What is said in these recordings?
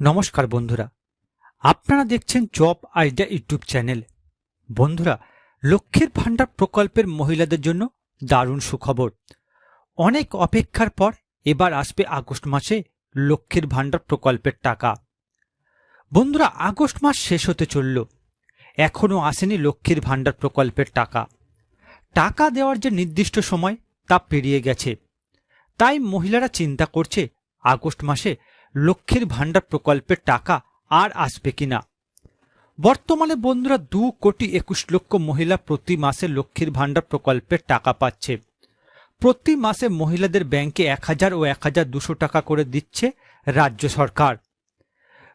নমস্কার বন্ধুরা। আপনারা দেখছেন জব আইডিয়া ইউটিউব চ্যানেল। বন্ধুরা, লক্ষ্মীর ভাণ্ডার প্রকল্পের মহিলাদের জন্য দারুণ সুখবর। অনেক অপেক্ষার পর এবার আসবে আগস্ট মাসে লক্ষ্মীর ভাণ্ডার প্রকল্পের টাকা। বন্ধুরা, আগস্ট মাস শেষ হতে চলল। এখনও আসেনি লক্ষ্মীর ভাণ্ডার প্রকল্পের টাকা। টাকা দেওয়ার যে নির্দিষ্ট সময় তা পেরিয়ে গেছে। তাই মহিলারা চিন্তা করছে, আগস্ট মাসে লক্ষ্মীর ভাণ্ডার প্রকল্পের টাকা আর আসবে কিনা? বর্তমানে বন্ধুরা দু কোটি একুশ লক্ষ মহিলা প্রতি মাসে লক্ষ্মীর ভাণ্ডার প্রকল্পের টাকা পাচ্ছে। প্রতি মাসে মহিলাদের ব্যাংকে এক হাজার ও এক হাজার দুশো টাকা করে দিচ্ছে রাজ্য সরকার।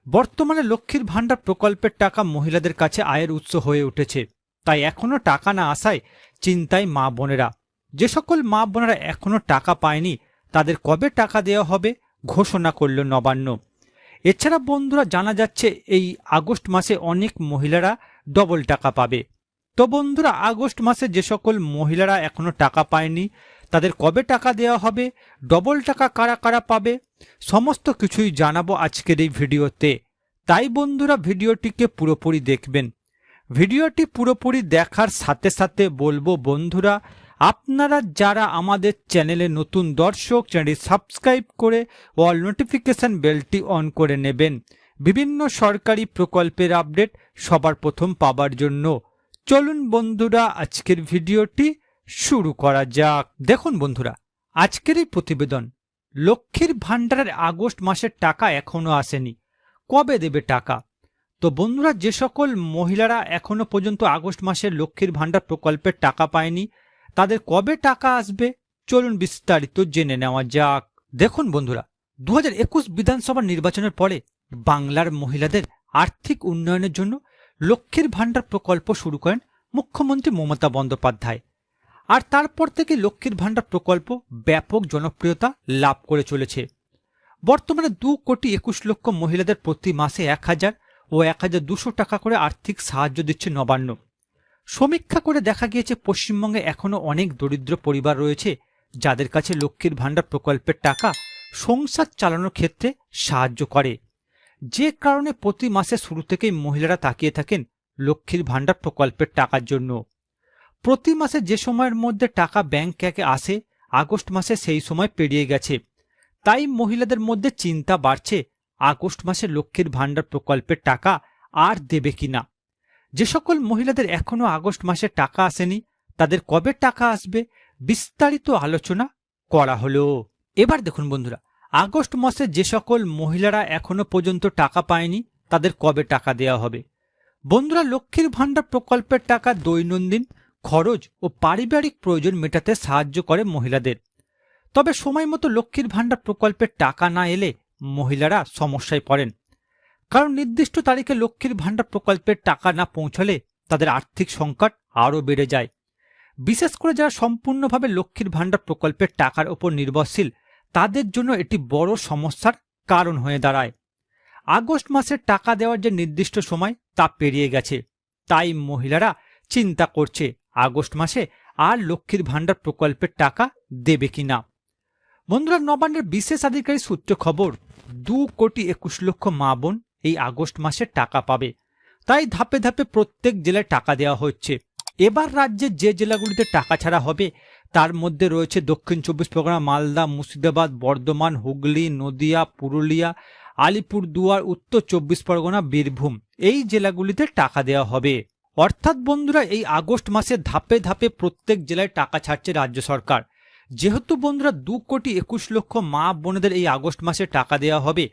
বর্তমানে লক্ষ্মীর ভাণ্ডার প্রকল্পের টাকা মহিলাদের কাছে আয়ের উৎস হয়ে উঠেছে। তাই এখনও টাকা না আসায় চিন্তায় মা বোনেরা। যে সকল মা বোনেরা এখনও টাকা পায়নি, তাদের কবে টাকা দেওয়া হবে ঘোষণা করল নবান্ন। এছাড়া বন্ধুরা জানা যাচ্ছে, এই আগস্ট মাসে অনেক মহিলারা ডবল টাকা পাবে। তো বন্ধুরা, আগস্ট মাসে যে সকল মহিলারা এখনও টাকা পায়নি, তাদের কবে টাকা দেওয়া হবে ডবল টাকা কারা কারা পাবে, সমস্ত কিছুই জানাব আজকের এই ভিডিওতে। তাই বন্ধুরা, ভিডিওটিকে পুরোপুরি দেখবেন। ভিডিওটি পুরোপুরি দেখার সাথে সাথে বলব বন্ধুরা আপনারা যারা আমাদের চ্যানেলে নতুন দর্শক, চ্যানেলটি সাবস্ক্রাইব করে অল নোটিফিকেশন বেলটি অন করে নেবেন। বিভিন্ন সরকারি প্রকল্পের আপডেট সবার প্রথম পাবার জন্য। চলুন বন্ধুরা, আজকের ভিডিওটি শুরু করা যাক। দেখুন বন্ধুরা, আজকের এই প্রতিবেদন। লক্ষ্মীর ভাণ্ডারের আগস্ট মাসের টাকা এখনও আসেনি। কবে দেবে টাকা? তো বন্ধুরা, যে সকল মহিলারা এখনও পর্যন্ত আগস্ট মাসের লক্ষ্মীর ভাণ্ডার প্রকল্পের টাকা পায়নি তাদের কবে টাকা আসবে? চলুন বিস্তারিত জেনে নেওয়া যাক। দেখুন বন্ধুরা দু বিধানসভা নির্বাচনের পরে বাংলার মহিলাদের আর্থিক উন্নয়নের জন্য লক্ষ্মীর ভাণ্ডার প্রকল্প শুরু করেন মুখ্যমন্ত্রী মমতা বন্দ্যোপাধ্যায়। আর তারপর থেকে লক্ষ্মীর ভাণ্ডার প্রকল্প ব্যাপক জনপ্রিয়তা লাভ করে চলেছে। বর্তমানে দু কোটি একুশ লক্ষ মহিলাদের প্রতি মাসে এক হাজার ও এক হাজার দুশো টাকা করে আর্থিক সাহায্য দিচ্ছে নবান্ন। সমীক্ষা করে দেখা গিয়েছে পশ্চিমবঙ্গে এখনও অনেক দরিদ্র পরিবার রয়েছে যাদের কাছে লক্ষ্মীর ভাণ্ডার প্রকল্পের টাকা সংসার চালানোর ক্ষেত্রে সাহায্য করে। যে কারণে প্রতি মাসে শুরু থেকেই মহিলারা তাকিয়ে থাকেন লক্ষ্মীর ভাণ্ডার প্রকল্পের টাকার জন্য। প্রতি মাসে যে সময়ের মধ্যে টাকা ব্যাংক ক্যাকে আসে, আগস্ট মাসে সেই সময় পেরিয়ে গেছে। তাই মহিলাদের মধ্যে চিন্তা বাড়ছে, আগস্ট মাসে লক্ষ্মীর ভাণ্ডার প্রকল্পের টাকা আর দেবে কিনা। যে সকল মহিলাদের এখনও আগস্ট মাসে টাকা আসেনি, তাদের কবে টাকা আসবে বিস্তারিত আলোচনা করা হলো। এবার দেখুন বন্ধুরা, আগস্ট মাসে যে সকল মহিলারা এখনও পর্যন্ত টাকা পায়নি, তাদের কবে টাকা দেওয়া হবে? বন্ধুরা, লক্ষ্মীর ভাণ্ডার প্রকল্পের টাকা দৈনন্দিন খরচ ও পারিবারিক প্রয়োজন মেটাতে সাহায্য করে মহিলাদের। তবে সময় মতো লক্ষ্মীর ভাণ্ডার প্রকল্পের টাকা না এলে মহিলারা সমস্যায় পড়েন। কারণ নির্দিষ্ট তারিখে লক্ষ্মীর ভাণ্ডার প্রকল্পের টাকা না পৌঁছলে তাদের আর্থিক সংকট আরও বেড়ে যায়। বিশেষ করে যারা সম্পূর্ণভাবে লক্ষ্মীর ভাণ্ডার প্রকল্পের টাকার ওপর নির্ভরশীল, তাদের জন্য এটি বড় সমস্যার কারণ হয়ে দাঁড়ায়। আগস্ট মাসের টাকা দেওয়ার যে নির্দিষ্ট সময় তা পেরিয়ে গেছে। তাই মহিলারা চিন্তা করছে, আগস্ট মাসে আর লক্ষ্মীর ভাণ্ডার প্রকল্পের টাকা দেবে কিনা। বন্ধুরা, নবান্নের বিশেষ আধিকারিক সূত্র খবর, দু কোটি একুশ লক্ষ মা বোন এই আগস্ট মাসে টাকা পাবে। তাই ধাপে ধাপে প্রত্যেক জেলায় টাকা দেওয়া হচ্ছে। এবার রাজ্যে যে জেলাগুলিতে টাকা ছাড়া হবে, তার মধ্যে রয়েছে দক্ষিণ চব্বিশ পরগনা, মালদা, মুর্শিদাবাদ, বর্ধমান, হুগলি, নদিয়া, পুরুলিয়া, আলিপুরদুয়ার, উত্তর চব্বিশ পরগনা, বীরভূম। এই জেলাগুলিতে টাকা দেওয়া হবে। অর্থাৎ বন্ধুরা, এই আগস্ট মাসে ধাপে ধাপে প্রত্যেক জেলায় টাকা ছাড়ছে রাজ্য সরকার। যেহেতু বন্ধুরা, দু কোটি একুশ লক্ষ মা বোনেদের এই আগস্ট মাসে টাকা দেওয়া হবে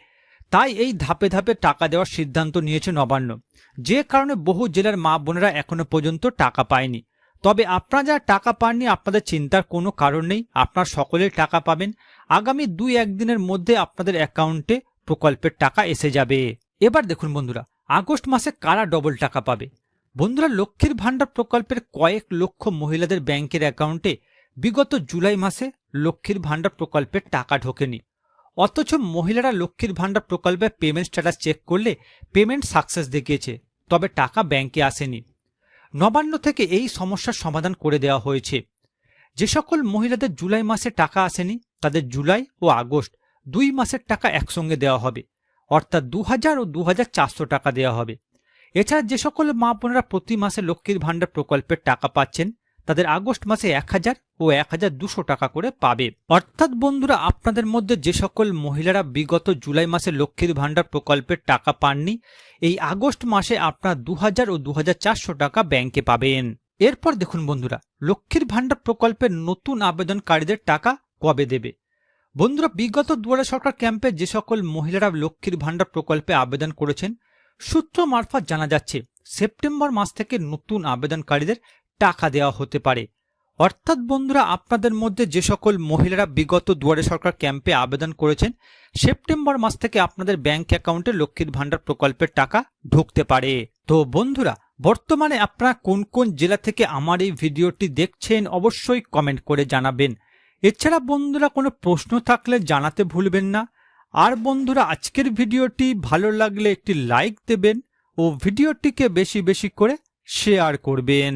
তাই এই ধাপে ধাপে টাকা দেওয়ার সিদ্ধান্ত নিয়েছে নবান্ন। যে কারণে বহু জেলার মা বোনেরা এখনও পর্যন্ত টাকা পায়নি। তবে আপনারা যারা টাকা পাননি, আপনাদের চিন্তার কোনো কারণ নেই। আপনার সকলের টাকা পাবেন। আগামী দুই একদিনের মধ্যে আপনাদের অ্যাকাউন্টে প্রকল্পের টাকা এসে যাবে। এবার দেখুন বন্ধুরা, আগস্ট মাসে কারা ডবল টাকা পাবে? বন্ধুরা, লক্ষ্মীর ভাণ্ডার প্রকল্পের কয়েক লক্ষ মহিলাদের ব্যাংকের অ্যাকাউন্টে বিগত জুলাই মাসে লক্ষ্মীর ভাণ্ডার প্রকল্পের টাকা ঢোকেনি। অথচ মহিলারা লক্ষ্মীর ভাণ্ডার প্রকল্পে পেমেন্ট স্ট্যাটাস চেক করলে পেমেন্ট সাকসেস দেখিয়েছে, তবে টাকা ব্যাংকে আসেনি। নবান্ন থেকে এই সমস্যার সমাধান করে দেওয়া হয়েছে। যে সকল মহিলাদের জুলাই মাসে টাকা আসেনি, তাদের জুলাই ও আগস্ট দুই মাসের টাকা একসঙ্গে দেওয়া হবে, অর্থাৎ দু হাজার ও দু হাজার চারশো টাকা দেওয়া হবে। এছাড়া যে সকল মা বোনেরা প্রতি মাসে লক্ষ্মীর ভাণ্ডার প্রকল্পের টাকা পাচ্ছেন তাদের আগস্ট মাসে এক হাজার ও এক হাজার দুশো টাকা করে পাবে। অর্থাৎ বন্ধুরা, আপনাদের মধ্যে যে সকল মহিলারা বিগত জুলাই মাসে লক্ষ্মীর ভাণ্ডার প্রকল্পের টাকা পাননি, এই আগস্ট মাসে আপনার দু হাজার ও দু চারশো টাকা ব্যাংকে পাবেন। এরপর দেখুন বন্ধুরা, লক্ষ্মীর ভাণ্ডার প্রকল্পের নতুন আবেদনকারীদের টাকা কবে দেবে? বন্ধুরা, বিগত দুয়ারে সরকার ক্যাম্পে যে সকল মহিলারা লক্ষ্মীর ভাণ্ডার প্রকল্পে আবেদন করেছেন, সূত্র মারফত জানা যাচ্ছে, সেপ্টেম্বর মাস থেকে নতুন আবেদনকারীদের টাকা দেওয়া হতে পারে। অর্থাৎ বন্ধুরা, আপনাদের মধ্যে যে সকল মহিলারা বিগত দুয়ারে সরকার ক্যাম্পে আবেদন করেছেন, সেপ্টেম্বর মাস থেকে আপনাদের ব্যাংক অ্যাকাউন্টে লক্ষ্মীর ভাণ্ডার প্রকল্পের টাকা ঢুকতে পারে। তো বন্ধুরা, বর্তমানে আপনারা কোন কোন জেলা থেকে আমার এই ভিডিওটি দেখছেন অবশ্যই কমেন্ট করে জানাবেন। এছাড়া বন্ধুরা, কোনো প্রশ্ন থাকলে জানাতে ভুলবেন না। আর বন্ধুরা, আজকের ভিডিওটি ভালো লাগলে একটি লাইক দেবেন ও ভিডিওটিকে বেশি বেশি করে শেয়ার করবেন।